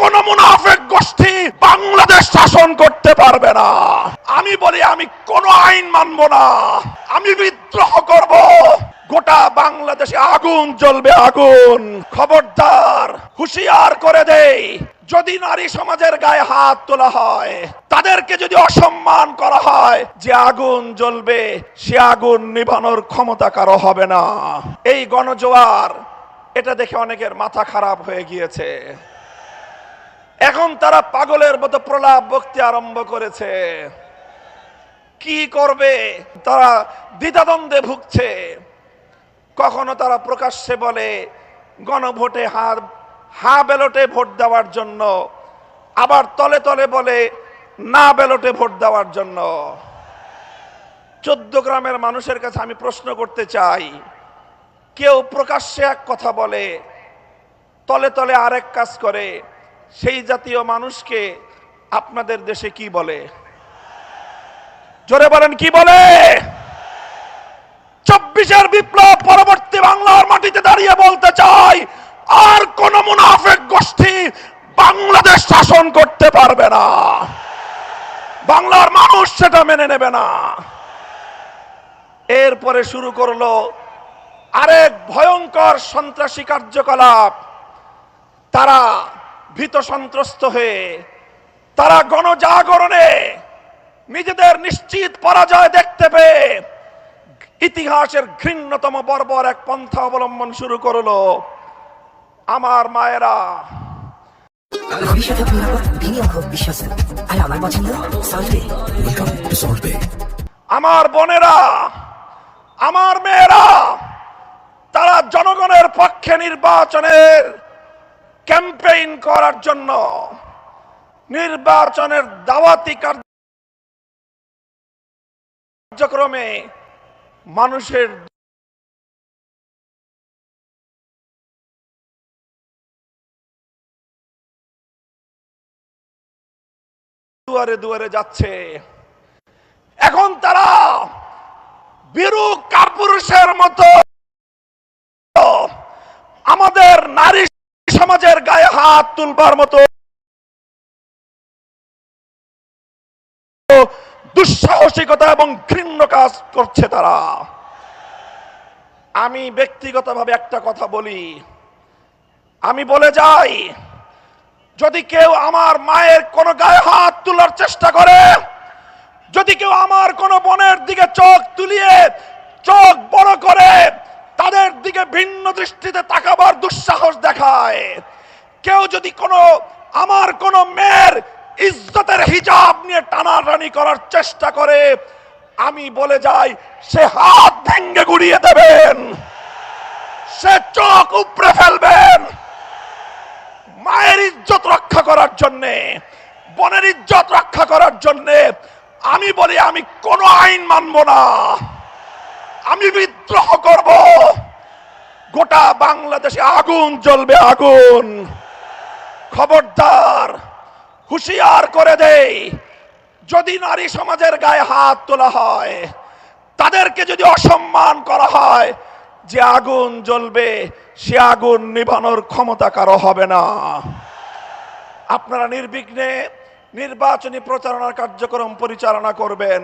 কোন মুনাফেক গোষ্ঠী বাংলাদেশ শাসন করতে পারবে না। আমি বলি, আমি কোন আইন মানব না। আমি বিদ্রোহ করব। গোটা বাংলাদেশে আগুন জ্বলবে, আগুন। খবরদার, হুঁশিয়ার করে দেই, যদি নারী সমাজের গায়ে হাত তোলা হয়, তাদেরকে যদি অসম্মান করা হয়, যে আগুন জ্বলবে, সে আগুন নিভানোর ক্ষমতা কারও হবে না। এই গণজোয়ার, এটা দেখে অনেকের মাথা খারাপ হয়ে গিয়েছে। এখন তারা পাগলের মতো প্রলাপ বক্তি আরম্ভ করেছে। কি করবে? তারা দ্বিধাদ্বন্দ্বে ভুগছে। কখনো তারা প্রকাশ্যে বলে, গণভোটে হার, হা ব্যালটে ভোট দেওয়ার জন্য। আবার তলে তলে বলে, না ব্যালটে ভোট দেওয়ার জন্য। চোদ্দ গ্রামের মানুষের কাছে আমি প্রশ্ন করতে চাই, কেউ প্রকাশ্যে এক কথা বলে, তলে তলে আরেক কাজ করে সেই জাতীয় মানুষকে আপনাদের দেশে কি বলে? জোরে বলেন, কি বলে? চব্বিশের বিপ্লব পরবর্তী বাংলার মাটিতে দাঁড়িয়ে বলতে চাই, আর কোন মুনাফেক গোষ্ঠী বাংলাদেশ শাসন করতে পারবে না। বাংলার মানুষ সেটা মেনে নেবে না। এরপরে শুরু করল আরেক ভয়ঙ্কর সন্ত্রাসী কার্যকলাপ। তারা ভীত সন্ত্রস্ত হয়ে তারা গণজাগরণে নিজেদের নিশ্চিত পরাজয় দেখতে পেয়ে ইতিহাসের ঘৃণ্যতম বর্বর এক পন্থা অবলম্বন শুরু করল আমার মায়েরা। নিরাপদ বিনিয়োগ হোক আর পছন্দ. আমার বোনেরা আমার মেয়েরা তারা জনগণের পক্ষে নির্বাচনের ক্যাম্পেইন করার জন্য নির্বাচনের দাওয়াতি কার্যক্রমে মানুষের দুয়ারে দুয়ারে যাচ্ছে। এখন তারা বীরু কাপুরুষের মতো আমাদের নারী সমাজের গায়ে হাত তুলবার মতো দুঃসাহসিকতা এবং ঘৃণ্য কাজ করছে তারা। আমি ব্যক্তিগতভাবে একটা কথা বলি। আমি বলে যাই, যদি কেউ আমার মায়ের কোনো গায়ে হাত তোলার চেষ্টা করে, যদি কেউ আমার কোন বোনের দিকে চোখ তুলিয়ে চোখ বড় করে, তাদের দিকে ভিন্ন দৃষ্টিতে তাকাবার দুঃসাহস দেখায়। কেউ যদি কোনো, আমার কোন মেয়ের ইজ্জতের হিজাব নিয়ে টানাটানি করার চেষ্টা করে, আমি বলে যাই, সে হাত ভেঙ্গে গুড়িয়ে দেবেন, সে চোখ উপড়ে ফেলবেন। মায়ের ইজ্জত রক্ষা করার জন্যে, বনের ইজ্জত রক্ষা করার জন্যে, আমি বলি, আমি কোন আইন মানব না। আমি বিদ্রোহ করব। গোটা বাংলাদেশে আগুন জ্বলবে, আগুন। খবরদার, হুঁশিয়ার করে দেই, যদি নারী সমাজের গায়ে হাত তোলা হয়, তাদেরকে যদি অসম্মান করা হয়, যে আগুন জ্বলবে, সে আগুন নিভানোর ক্ষমতা কারও হবে না। আপনারা নির্বিঘ্নে নির্বাচনী প্রচারণার কার্যক্রম পরিচালনা করবেন।